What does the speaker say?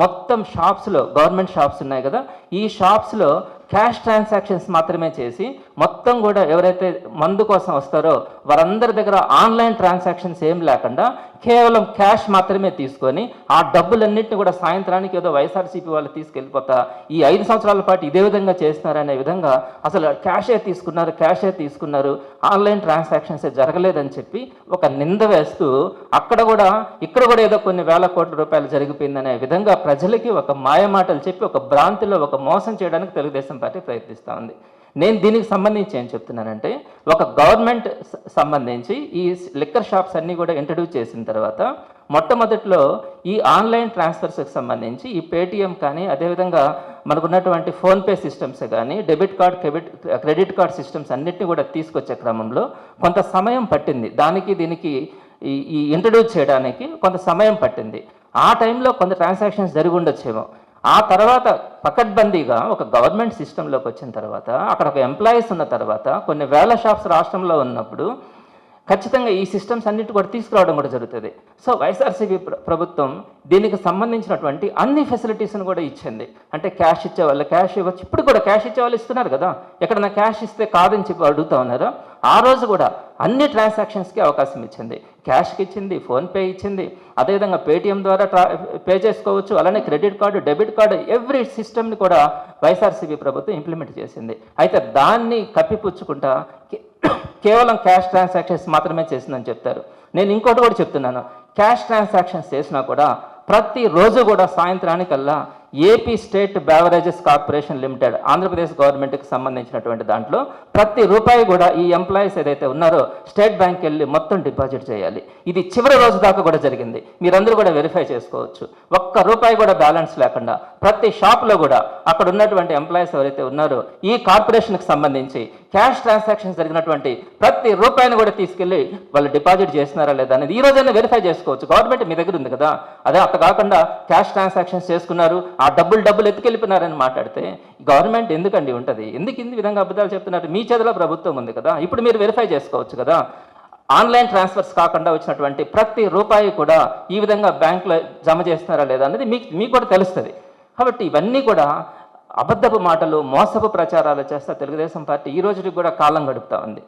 మొత్తం షాప్స్లో government shops ఉన్నాయి కదా ఈ షాప్స్లో క్యాష్ ట్రాన్సాక్షన్స్ మాత్రమే చేసి మొత్తం కూడా ఎవరైతే మందు కోసం వస్తారో వారందరి దగ్గర ఆన్లైన్ ట్రాన్సాక్షన్స్ ఏం లేకుండా కేవలం క్యాష్ మాత్రమే తీసుకొని ఆ డబ్బులన్నింటినీ కూడా సాయంత్రానికి ఏదో వైఎస్ఆర్సీపీ వాళ్ళు తీసుకెళ్ళిపోతా ఈ ఐదు సంవత్సరాల పాటు ఇదే విధంగా చేస్తున్నారనే విధంగా అసలు క్యాషే తీసుకున్నారు క్యాషే తీసుకున్నారు ఆన్లైన్ ట్రాన్సాక్షన్స్ జరగలేదని చెప్పి ఒక నింద వేస్తూ అక్కడ కూడా ఇక్కడ కూడా ఏదో కొన్ని వేల కోట్ల రూపాయలు జరిగిపోయిందనే విధంగా ప్రజలకి ఒక మాయమాటలు చెప్పి ఒక భ్రాంతిలో ఒక మోసం చేయడానికి తెలుగుదేశం పార్టీ ప్రయత్నిస్తూ ఉంది నేను దీనికి సంబంధించి ఏం చెప్తున్నానంటే ఒక గవర్నమెంట్ సంబంధించి ఈ లిక్కర్ షాప్స్ అన్నీ కూడా ఇంట్రడ్యూస్ చేసిన తర్వాత మొట్టమొదట్లో ఈ ఆన్లైన్ ట్రాన్స్ఫర్స్కి సంబంధించి ఈ పేటిఎం కానీ అదేవిధంగా మనకున్నటువంటి ఫోన్పే సిస్టమ్స్ కానీ debit card credit credit card systems అన్నిటిని కూడా తీసుకొచ్చే క్రమంలో కొంత సమయం పట్టింది. దానికి దీనికి ఈ ఇంట్రడ్యూస్ చేయడానికి కొంత సమయం పట్టింది. ఆ టైంలో కొంత ట్రాన్సాక్షన్స్ జరిగి ఉండొచ్చేమో. ఆ తర్వాత పకడ్బందీగా ఒక గవర్నమెంట్ సిస్టంలోకి వచ్చిన తర్వాత అక్కడ ఒక ఎంప్లాయీస్ ఉన్న తర్వాత కొన్ని వేల షాప్స్ రాష్ట్రంలో ఉన్నప్పుడు ఖచ్చితంగా ఈ సిస్టమ్స్ అన్నిటి కూడా తీసుకురావడం కూడా జరుగుతుంది. సో వైఎస్ఆర్సీపీ ప్రభుత్వం దీనికి సంబంధించినటువంటి అన్ని ఫెసిలిటీస్ని కూడా ఇచ్చింది. అంటే క్యాష్ ఇచ్చే వాళ్ళు క్యాష్ ఇవ్వచ్చు. ఇప్పుడు కూడా క్యాష్ ఇచ్చే వాళ్ళు ఇస్తున్నారు కదా. ఎక్కడన్నా క్యాష్ ఇస్తే కాదని చెప్పి అడుగుతా ఉన్నారా? ఆ రోజు కూడా అన్ని ట్రాన్సాక్షన్స్కి అవకాశం ఇచ్చింది. క్యాష్కి ఇచ్చింది ఫోన్పే ఇచ్చింది. అదేవిధంగా పేటిఎం ద్వారా ట్రా పే చేసుకోవచ్చు. అలానే credit card debit card every సిస్టమ్ని కూడా వైఎస్ఆర్సీపీ ప్రభుత్వం ఇంప్లిమెంట్ చేసింది. అయితే దాన్ని కప్పిపుచ్చుకుంటా కేవలం క్యాష్ ట్రాన్సాక్షన్స్ మాత్రమే చేసిందని చెప్తారు. నేను ఇంకోటి కూడా చెప్తున్నాను. క్యాష్ ట్రాన్సాక్షన్స్ చేసినా కూడా ప్రతి రోజు కూడా సాయంత్రానికల్లా AP state beverages corporation limited Andhra Pradesh గవర్నమెంట్కి సంబంధించినటువంటి దాంట్లో ప్రతి రూపాయి కూడా ఈ ఎంప్లాయీస్ ఏదైతే ఉన్నారో స్టేట్ బ్యాంక్ వెళ్ళి మొత్తం డిపాజిట్ చేయాలి. ఇది చివరి రోజు దాకా కూడా జరిగింది. మీరందరూ కూడా వెరిఫై చేసుకోవచ్చు. ఒక్క రూపాయి కూడా బ్యాలెన్స్ లేకుండా ప్రతి షాప్లో కూడా అక్కడ ఉన్నటువంటి ఎంప్లాయీస్ ఎవరైతే ఉన్నారో ఈ కార్పొరేషన్కి సంబంధించి క్యాష్ ట్రాన్సాక్షన్స్ జరిగినటువంటి ప్రతి రూపాయిని కూడా తీసుకెళ్ళి వాళ్ళు డిపాజిట్ చేస్తున్నారా లేదా అనేది ఈ రోజైనా వెరిఫై చేసుకోవచ్చు. గవర్నమెంట్ మీ దగ్గర ఉంది కదా. అదే అట్లా కాకుండా క్యాష్ ట్రాన్సాక్షన్స్ చేసుకున్నారు ఆ డబ్బులు డబ్బులు ఎత్తుకెళ్ళిపోయినారని మాట్లాడితే గవర్నమెంట్ ఎందుకండి ఉంటుంది? ఎందుకు ఇంది విధంగా అబద్ధాలు చెప్తున్నారు? మీ చేతిలో ప్రభుత్వం ఉంది కదా ఇప్పుడు మీరు వెరిఫై చేసుకోవచ్చు కదా. ఆన్లైన్ ట్రాన్స్ఫర్స్ కాకుండా వచ్చినటువంటి ప్రతి రూపాయి కూడా ఈ విధంగా బ్యాంకులో జమ చేస్తున్నారా లేదా అనేది మీకు మీకు కూడా తెలుస్తుంది. కాబట్టి ఇవన్నీ కూడా అబద్ధపు మాటలు మోసపు ప్రచారాలు చేస్తా తెలుగుదేశం పార్టీ ఈ రోజుకి కూడా కాలం గడుపుతా ఉంది.